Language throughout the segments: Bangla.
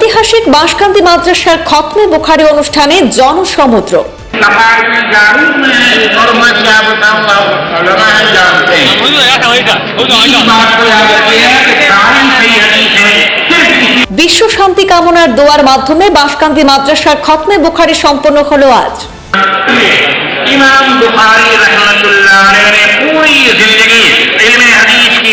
ঐতিহাসিক বাঁশকান্দি মাদ্রাসার খতমে বুখারি অনুষ্ঠানে জনসমুদ্র। বিশ্ব শান্তি কামনার দোয়ার মাধ্যমে বাঁশকান্দি মাদ্রাসার খতমে বুখারি সম্পন্ন হলো আজ। ইমাম বুখারি রহমতুল্লাহ পুরী জিন্দগি ইলমে হাদিস কি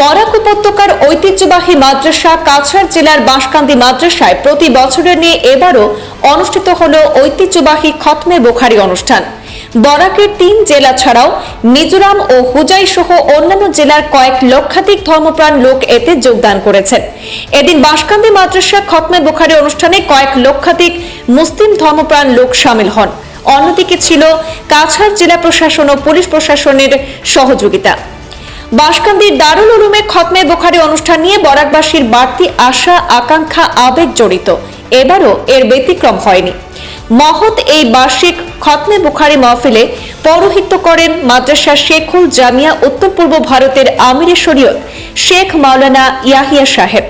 বরাক উপত্যকার ঐতিহ্যবাহী মাদ্রাসা কাছাড় জেলার বাঁশকান্দি মাদ্রাসায় প্রতি বছরের নিয়ে এবারও অনুষ্ঠিত হল ঐতিহ্যবাহী খতমে বুখারি অনুষ্ঠান। বরাকের তিন জেলা ছাড়াও মিজোরাম ও হুজাই সহ অন্যান্য জেলার কয়েক লক্ষাধিক ধর্মপ্রাণ লোক এতে যোগদান করেছেন। এদিন বাঁশকান্দি মাদ্রাসা খতমে বুখারি অনুষ্ঠানে কয়েক লক্ষাধিক মুসলিম ধর্মপ্রাণ লোক সামিল হন। অন্যদিকে ছিল কাছাড় জেলা প্রশাসন ও পুলিশ প্রশাসনের সহযোগিতা। বাঁশকান্দির দারুল উলুমে খতমে বোখারি অনুষ্ঠান নিয়ে বরাকবাসীর বাড়তি আশা, আকাঙ্ক্ষা, আবেগ জড়িত। এবারও এর ব্যতিক্রম হয়নি। মহৎ এই বার্ষিক খতমে বুখারি মহফিলে পৌরোহিত্য করেন মাদ্রাসা শেখুল জামিয়া, উত্তর পূর্ব ভারতের আমিরে শরীয়ত শেখ মাওলানা ইয়াহিয়া সাহেব।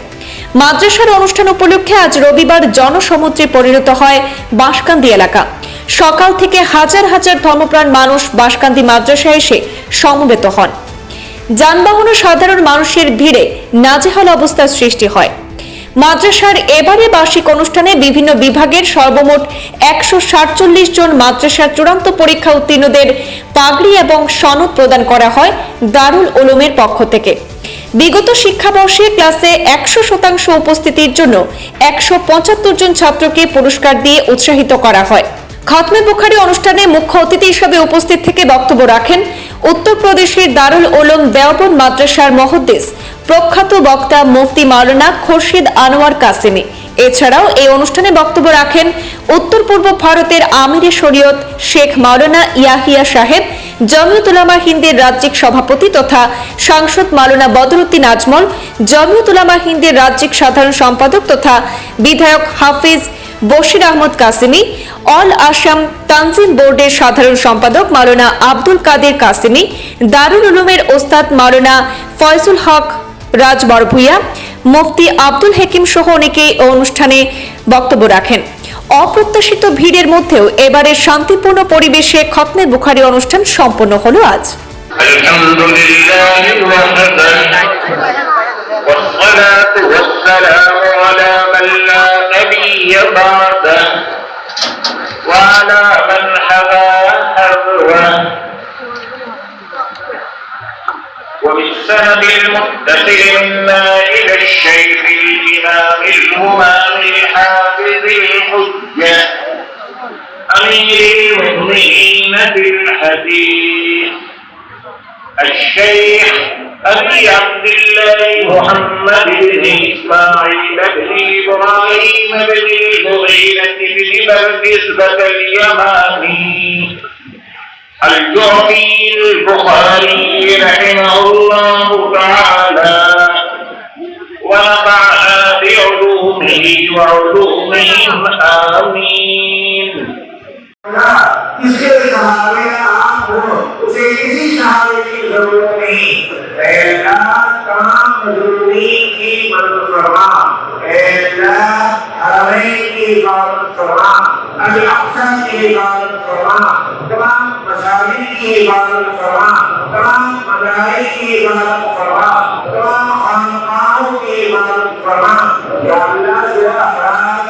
মাদ্রাসার অনুষ্ঠান উপলক্ষে আজ রবিবার জনসমুদ্রে পরিণত হয় বাঁশকান্দি এলাকা। সকাল থেকে হাজার হাজার ধর্মপ্রাণ মানুষ বাসকান্দি মাদ্রাসায় এসে সমবেত হন। যানবাহন ও সাধারণ মানুষের ভিড়ে নাজেহাল অবস্থার সৃষ্টি হয়। মাদ্রাসার এবারে বার্ষিক অনুষ্ঠানে বিভিন্ন বিভাগের সর্বমোট একশো সাতচল্লিশ জন মাদ্রাসার চূড়ান্ত পরীক্ষা উত্তীর্ণদের পাগড়ি এবং সনদ প্রদান করা হয় দারুল উলুমের পক্ষ থেকে। বিগত শিক্ষাবর্ষে ক্লাসে একশো শতাংশ উপস্থিতির জন্য একশো পঁচাত্তর জন ছাত্রকে পুরস্কার দিয়ে উৎসাহিত করা হয়। খতমে বুখারি অনুষ্ঠানে মুখ্য অতিথি হিসেবে উপস্থিত থেকে বক্তব্য রাখেন উত্তরপ্রদেশের দারুল ওলম দেওবন মাদ্রাসার মহদ্দেশ প্রখ্যাত বক্তা মুফতি মাওলানা খোরশিদ আনোয়ার কাসেমি। এছাড়াও এই অনুষ্ঠানে বক্তব্য রাখেন উত্তর পূর্ব ভারতের আমিরে শরীয়ত শেখ মাওলানা ইয়াহিয়া সাহেব, জমিয়ত উলামা হিন্দের রাজ্যিক সভাপতি তথা সাংসদ মাওলানা বদরুদ্দিন আজমল, জমিয়ত উলামা হিন্দের রাজ্যিক সাধারণ সম্পাদক তথা বিধায়ক হাফিজ বশির আহমদ কাসিমি, অল আসাম তানজিম বোর্ডের সাধারণ সম্পাদক মাওলানা আব্দুল কাদের কাসিমি, দারুল উলুমের ওস্তাদ মাওলানা ফয়জুল হক রাজ বরভুইয়া মুফতি আব্দুল হেকিম সহ অনেকেই অনুষ্ঠানে বক্তব্য রাখেন। অপ্রত্যাশিত ভিড়ের মধ্যেও এবারের শান্তিপূর্ণ পরিবেশে খতমে বুখারি অনুষ্ঠান সম্পন্ন হলো আজ। بعده وعلى من حبى حذوه. وبالسند المتصل منا إلى الشيخ الإمام الهمام الحافظ الحجة أمير المؤمنين في الحديث الشيخ أبي عبد الله محمد بن إسماعيل بن إبراهيم بن المغيرة بن بردزبة اليماني الجعفي البخاري رحمه الله تعالى ونفعنا بعلومه وعلومهم آمين इसके सहारे memiliki berterang Ella reiki berterang Nabi Aksan ini berterang Terang masyari ini berterang Terang madari ini berterang Terang hampau ini berterang Ya Allah sudah berterang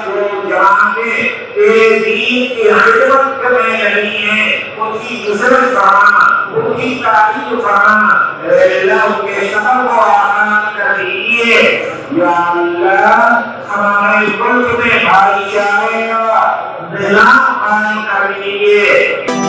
Jangan ini Ini hidup kemenangnya Kunci besar terang Kunci tak itu terang Ella mungkin sama या अल्लाह हमारे मुल्क में भाईचारे का निज़ाम कायम कर दीजिए